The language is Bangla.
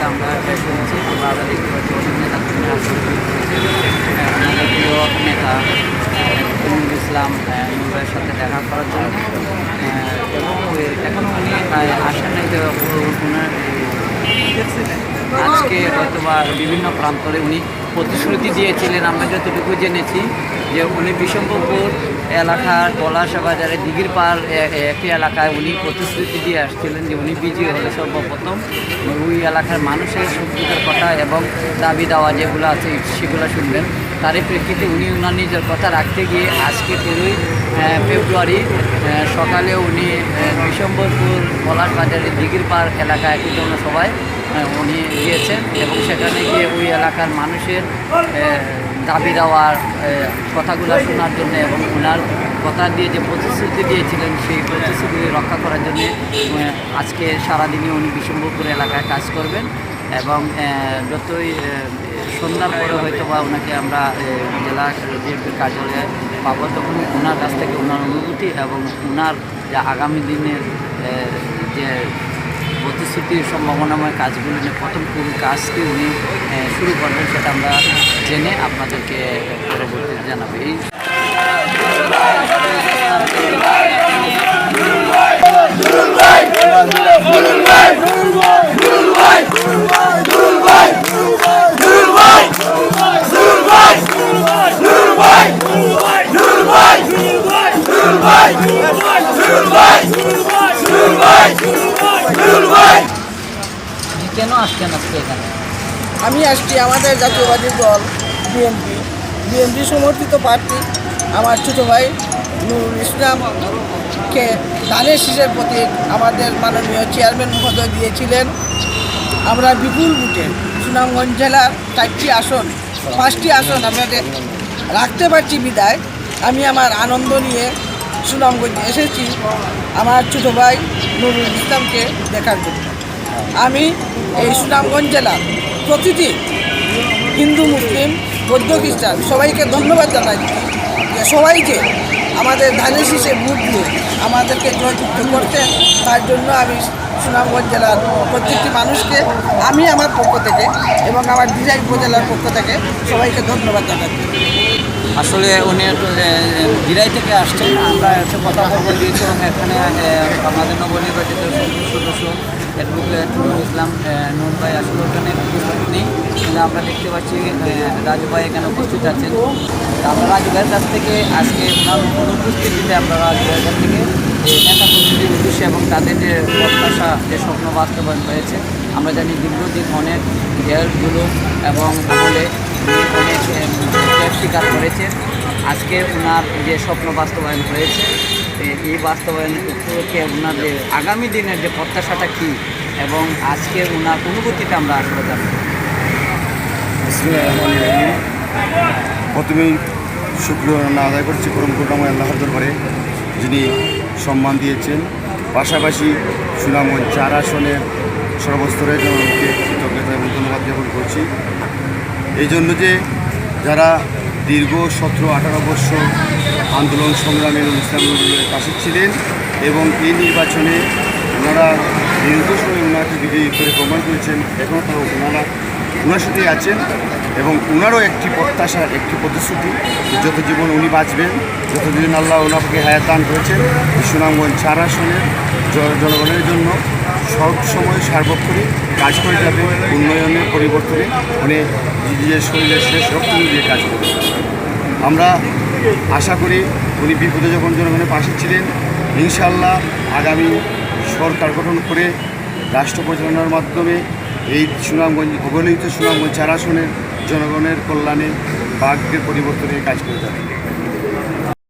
যেটা আমরা শুনেছি আমরা নেতা আমাদের প্রিয় নেতা তরুণ ইসলাম নুরের সাথে দেখা করার জন্য ওই- উনি আসেন নাই আজকে হয়তোবা বিভিন্ন প্রান্তরে উনি প্রতিশ্রুতি দিয়েছিলেন, আমরা যতটুকু জেনেছি যে উনি বিশম্বরপুর এলাকার পলাশা বাজারে দিঘির পার এ- এ- একটি এলাকায় উনি প্রতিশ্রুতি দিয়ে আসছিলেন যে উনি বিজয়ী হলে সর্বপ্রথম। ওই এলাকার মানুষের সুবিধার কথা এবং দাবি দাওয়া যেগুলো আছে, সেগুলো শুনবেন। তারই প্রেক্ষিতে উনি ওনার নিজের কথা রাখতে গিয়ে আজকে তেরোই ফেব্রুয়ারি সকালে উনি বিশম্বরপুর পলাশ বাজারের দিঘির পার এলাকায় একটি জনসভায় উনি গিয়েছেন এবং সেখানে গিয়ে ওই এলাকার মানুষের দাবি দেওয়ার কথাগুলো শোনার জন্য এবং ওনার কথা দিয়ে যে প্রতিশ্রুতি দিয়েছিলেন, সেই প্রতিশ্রুতি রক্ষা করার জন্য আজকে সারাদিনই উনি বিশম্বরপুর এলাকায় কাজ করবেন এবং যতই সন্ধ্যার পরে হয়তো বা ওনাকে আমরা জেলা বিএনপির কার্যালয়ে পাবো, তখন ওনার কাছ থেকে ওনার অনুভূতি এবং ওনার যে আগামী দিনের যে প্রতিশ্রুতির সম্ভাবনাময় কাজগুলো নিয়ে প্রথম কোন কাজটি উনি শুরু করবেন সেটা আমরা জেনে আপনাদেরকে পরবর্তীতে জানাব। এই কেন আসছেন আজকে এখানে? আমি আসছি আমাদের জাতীয়বাদী দল বিএনপি বিএনপি সমর্থিত প্রার্থী আমার ছোটো ভাই নুরুল ইসলামকে ধানের শীষের প্রতি আমাদের মাননীয় চেয়ারম্যান মহোদয় দিয়েছিলেন। আমরা বিপুল বুটে সুনামগঞ্জ জেলার চারটি আসন, পাঁচটি আসন আপনাদের রাখতে পারছি বিদায়। আমি আমার আনন্দ নিয়ে সুনামগঞ্জ এসেছি। আমার ছোটো ভাই নুরুল ইসলামকে দেখার জন্য। আমি এই সুনামগঞ্জ জেলার প্রতিটি হিন্দু, মুসলিম, বৌদ্ধ, খ্রিস্টান সবাইকে ধন্যবাদ জানাই। যে সবাই যে আমাদের ধানের শীষে ভোট দিয়ে আমাদেরকে জয়যুক্ত করতেন তার জন্য আমি সুনামগঞ্জ জেলার প্রত্যেকটি মানুষকে, আমি আমার পক্ষ থেকে এবং আমার ডিজাইন উপজেলার পক্ষ থেকে সবাইকে ধন্যবাদ জানাচ্ছি আসলে উনি বিরাই থেকে আসছেন, আমরা একটু কথা বলব দিয়েছি এখানে আমাদের নবনির্বাচিত সদস্য। অ্যাডভোকেট নুরুল ইসলাম নূর ভাই আসলে ওখানে উপস্থিত নেই। কিন্তু আমরা দেখতে পাচ্ছি রাজু ভাই এখানে উপস্থিত আছেন। আমরা রাজু ভাইয়ের কাছ থেকে আজকে ওনার অনুপস্থিতিতে আমরা রাজু ভাইয়ের কাছ থেকে নেতা কর্মীদের উদ্দেশ্যে এবং তাদের যে প্রত্যাশা, যে স্বপ্ন বাস্তবায়ন হয়েছে, আমরা জানি দীর্ঘদিন অনেক জেলগুলো এবং আমলে অনেক স্বীকার করেছেন আজকে ওনার যে স্বপ্ন বাস্তবায়ন হয়েছে এই বাস্তবায়ন উপলক্ষে ওনার যে আগামী দিনের যে প্রত্যাশাটা কী? এবং আজকে ওনার অনুভূতিটা আমরা আসলে বিসমিল্লাহির প্রথমেই রান্না আদায় করছি পরম করুণাময় আল্লাহর দরবারে, যিনি সম্মান দিয়েছেন। পাশাপাশি সুনামগঞ্জ চার আসনের সর্বস্তরের জনগণকে কৃতজ্ঞতা এবং ধন্যবাদ জ্ঞাপন করছি। এই জন্য যে যারা দীর্ঘ সতেরো আঠারো বছর আন্দোলন সংগ্রামের ইসলামের পাশে ছিলেন এবং এই নির্বাচনে ওনারা সময় ওনাকে বিজয়ী করে প্রমাণ করেছেন এখনও তারা ওনারা, ওনার সাথেই আছেন এবং ওনারও একটি প্রত্যাশা একটি প্রতিশ্রুতি যত জীবন উনি বাঁচবেন, যতদিন আল্লাহ ওনাকে হায়াত দান করেছেন সুনামগঞ্জ চার আসনের জনগণের জন্য সব সময় সার্বক্ষণিক কাজ করে যাবে, উন্নয়নের পরিবর্তনে উনি নিজের শরীরের শেষ রক্ত দিয়ে কাজ করবে আমরা আশা করি উনি বিপদে যখন জনগণের পাশে ছিলেন ইনশাল্লাহ আগামী সরকার গঠন করে রাষ্ট্র পরিচালনার মাধ্যমে এই সুনামগঞ্জ, অবহেলিত সুনামগঞ্জ চার আসনের জনগণের কল্যাণে বাঘের পরিবর্তনের কাজ করে যাবে।